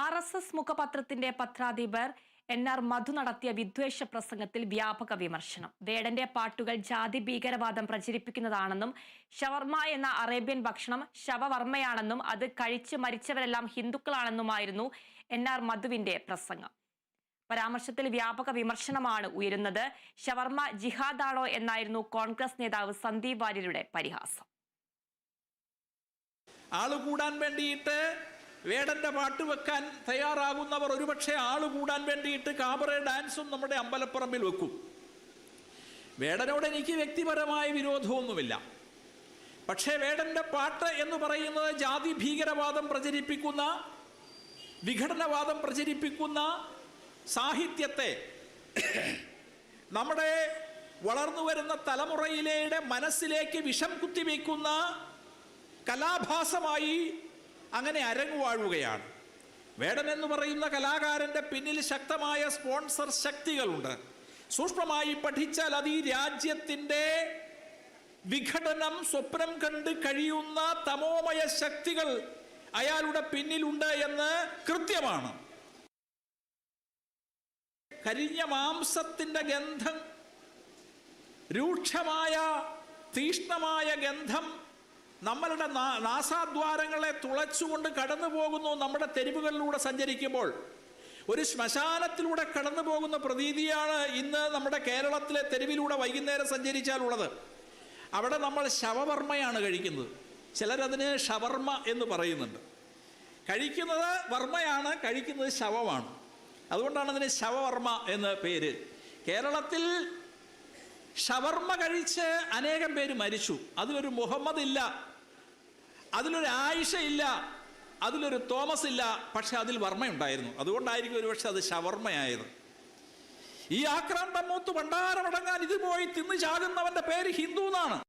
R S S മുഖപത്രത്തിന്റെ പത്രാധിപർ N R Madhu നടത്തിയ വിദ്വേഷ പ്രസംഗത്തിൽ വ്യാപക വിമർശനം. വേടന്റെ പാട്ടുകൾ ജാതി ഭീകരവാദം പ്രചരിപ്പിക്കുന്നതാണെന്നും ഷവർമ എന്ന അറേബ്യൻ ഭക്ഷണം ശവവർമ്മയാണെന്നും അത് കഴിച്ച് മരിച്ചവരെല്ലാം ഹിന്ദുക്കളാണെന്നുമായിരുന്നു എൻ ആർ മധുവിന്റെ പ്രസംഗം. പരാമർശത്തിൽ വ്യാപക വിമർശനമാണ് ഉയരുന്നത്. ഷവർമ ജിഹാദാണോ എന്നായിരുന്നു കോൺഗ്രസ് നേതാവ് സന്ദീപ് വാര്യരുടെ പരിഹാസം. ആൾ കൂടാൻ വേണ്ടിയിട്ട് വേടന്റെ പാട്ട് വെക്കാൻ തയ്യാറാകുന്നവർ ഒരുപക്ഷെ ആൾ കൂടാൻ വേണ്ടിയിട്ട് കാബറെ ഡാൻസും നമ്മുടെ അമ്പലപ്പറമ്പിൽ വെക്കും. വേടനോട് എനിക്ക് വ്യക്തിപരമായ വിരോധമൊന്നുമില്ല. പക്ഷേ വേടന്റെ പാട്ട് എന്ന് പറയുന്നത് ജാതി ഭീകരവാദം പ്രചരിപ്പിക്കുന്ന വിഘടനവാദം പ്രചരിപ്പിക്കുന്ന സാഹിത്യത്തെ നമ്മുടെ വളർന്നു വരുന്ന തലമുറയിലെ മനസ്സിലേക്ക് വിഷം കുത്തിവെക്കുന്ന കലാഭാസമായി അങ്ങനെ അരങ്ങുവാഴുകയാണ് വേടൻ എന്ന് പറയുന്ന കലാകാരന്റെ പിന്നിൽ ശക്തമായ സ്പോൺസർ ശക്തികളുണ്ട്. സൂക്ഷ്മമായി പഠിച്ചാൽ അത് ഈ രാജ്യത്തിന്റെ വിഘടനം സ്വപ്നം കണ്ട് കഴിയുന്ന തമോമയ ശക്തികൾ അയാളുടെ പിന്നിലുണ്ട് എന്ന് കൃത്യമാണ്. കരിഞ്ഞ മാംസത്തിന്റെ ഗന്ധം രൂക്ഷമായ തീഷ്ണമായ ഗന്ധം നമ്മളുടെ നാസാദ്വാരങ്ങളെ തുളച്ചുകൊണ്ട് കടന്നു പോകുന്നു നമ്മുടെ തെരുവുകളിലൂടെ സഞ്ചരിക്കുമ്പോൾ. ഒരു ശ്മശാനത്തിലൂടെ കടന്നു പോകുന്ന പ്രതീതിയാണ് ഇന്ന് നമ്മുടെ കേരളത്തിലെ തെരുവിലൂടെ വൈകുന്നേരം സഞ്ചരിച്ചാലുള്ളത്. അവിടെ നമ്മൾ ശവവർമ്മയാണ് കഴിക്കുന്നത്. ചിലരതിന് ഷവർമ്മ എന്ന് പറയുന്നുണ്ട്. കഴിക്കുന്നത് വർമ്മയാണ് കഴിക്കുന്നത് ശവമാണ്. അതുകൊണ്ടാണ് അതിന് ശവവർമ്മ എന്ന് പേര്. കേരളത്തിൽ ഷവർമ്മ കഴിച്ച് അനേകം പേര് മരിച്ചു. അതിലൊരു മുഹമ്മദ് ഇല്ല. അതിലൊരു ആയിഷ ഇല്ല. അതിലൊരു തോമസ് ഇല്ല. പക്ഷെ അതിൽ വർമ്മയുണ്ടായിരുന്നു. അതുകൊണ്ടായിരിക്കും ഒരുപക്ഷെ അത് ഷവർമ്മയായത് ഈ ആക്രാന്തം മൂത്ത് ഭണ്ഡാരമടങ്ങാൻ ഇത് പോയി തിന്നു ചാകുന്നവന്റെ പേര് ഹിന്ദു എന്നാണ്.